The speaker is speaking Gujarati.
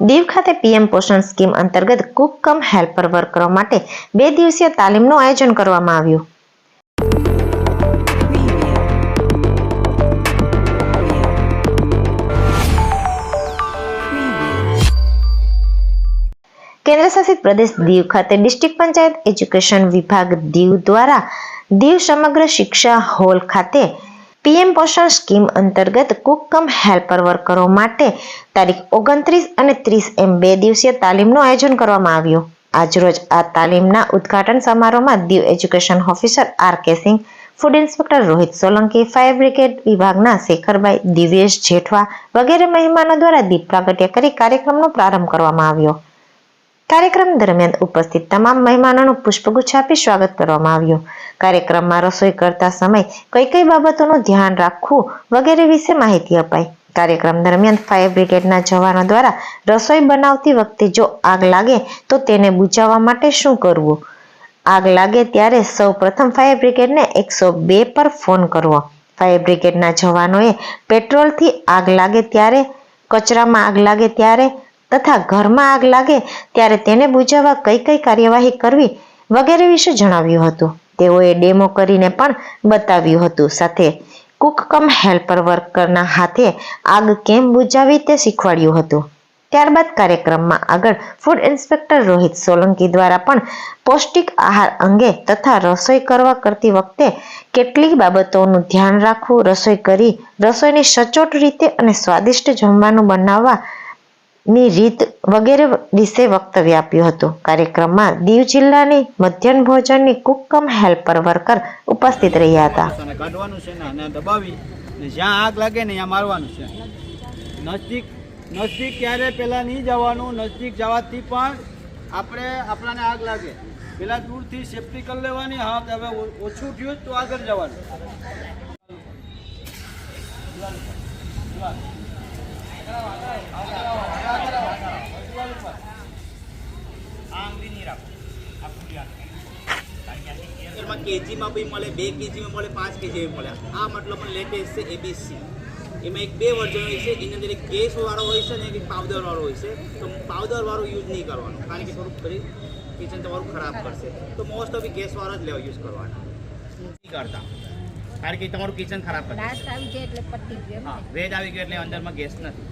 દીવ ખાતે પીએમ પોષણ સ્કીમ અંતર્ગત કુક કમ હેલ્પર વર્કરો માટે બે દિવસીય તાલીમનું આયોજન કરવામાં આવ્યું. કેન્દ્રશાસિત પ્રદેશ દીવ ખાતે ડિસ્ટ્રિક્ટ પંચાયત એજ્યુકેશન વિભાગ દીવ દ્વારા દીવ સમગ્ર શિક્ષા હોલ ખાતે પીએમ પોષણ સ્કીમ અંતર્ગત કુકમ હેલ્પર વર્કરો માટે તારીખ ઓગણત્રીસ અને ત્રીસ એમ બે દિવસીય તાલીમનું આયોજન કરવામાં આવ્યું. આજરોજ આ તાલીમના ઉદ્ઘાટન સમારોહમાં Diu education officer R K Singh, food inspector Rohit Solanki, fire brigade વિભાગના શેખરભાઈ દિવ્યેશ જેઠવા વગેરે મહેમાનો દ્વારા દીપ પ્રાગટ્ય કરી કાર્યક્રમનો પ્રારંભ કરવામાં આવ્યો. કાર્યક્રમ દરમિયાન ઉપસ્થિત તમામ મહેમાનોનું પુષ્પગુચ્છ આપી સ્વાગત કરવામાં આવ્યું. કાર્યક્રમમાં રસોઈ કરતા સમય કઈ કઈ બાબતોનું ધ્યાન રાખવું વગેરે વિશે માહિતી અપાઈ. કાર્યક્રમ દરમિયાન ફાયર બ્રિગેડના જવાનો દ્વારા રસોઈ બનાવતી વખતે જો આગ લાગે તો તેને બુઝાવવા માટે શું કરવું? આગ લાગે ત્યારે સૌ પ્રથમ ફાયર બ્રિગેડને એકસો બે પર ફોન કરવો. ફાયર બ્રિગેડના જવાનોએ પેટ્રોલથી આગ લાગે ત્યારે, કચરામાં આગ લાગે ત્યારે તથા ઘરમાં આગ લાગે ત્યારે તેને બુજાવવા કઈ કઈ કાર્યવાહી કરવી વગેરે વિશે જણાવ્યું હતું. તેઓએ ડેમો કરીને પણ બતાવ્યું હતું. સાથે કુક કમ હેલ્પર વર્કરના હાથે આગ કેમ બુજાવી તે શીખવાડ્યું હતું. ત્યારબાદ કાર્યક્રમમાં આગળ ફૂડ ઇન્સ્પેક્ટર રોહિત સોલંકી દ્વારા પણ પૌષ્ટિક આહાર અંગે તથા રસોઈ કરવા કરતી વખતે કેટલીક બાબતોનું ધ્યાન રાખવું, રસોઈ કરી, રસોઈને સચોટ રીતે અને સ્વાદિષ્ટ જમવાનું બનાવવા ની રીત વગેરે વિશે વક્તવ્ય આપ્યું હતું. કાર્યક્રમમાં દીવ જિલ્લાની મધ્યાહન ભોજનની કુકમ હેલ્પર વર્કર ઉપસ્થિત રહ્યા હતા. કાઢવાનું છે ને, અને દબાવી, ને જ્યાં આગ લાગે ને ત્યાં મારવાનું છે. નજદીક નજીક ક્યારે પહેલાં નહીં જવાનું નજદીક જવાથી પણ આપણે, આપણાને આગ લાગે. પહેલાં દૂરથી સેફટી કરી લેવાની હા હવે ઓછું થયું તો આગળ જવાનું. એમાં કેજીમાં બી મળે બે કેજીમાં મળે પાંચ કેજીમાં મળે. આ મતલબ લેટેસ્ટ છે એબીસી એમાં એક બે વર્ઝન હોય છે એની અંદર એક ગેસવાળો હોય છે ને એક પાવડરવાળો હોય છે. તો પાવડરવાળો યુઝ નહીં કરવાનો કારણ કે થોડુંક ફરી કિચન તમારું ખરાબ કરશે. તો મોસ્ટ ઓફ ગેસવાળો જ લેવા યુઝ કરવાનો. નથી કરતા? કારણ કે તમારું કિચન ખરાબ કરશે લાસ્ટ આવી ગયો એટલે પતી ગયો હા વેજ આવી ગયો એટલે અંદરમાં ગેસ નથી.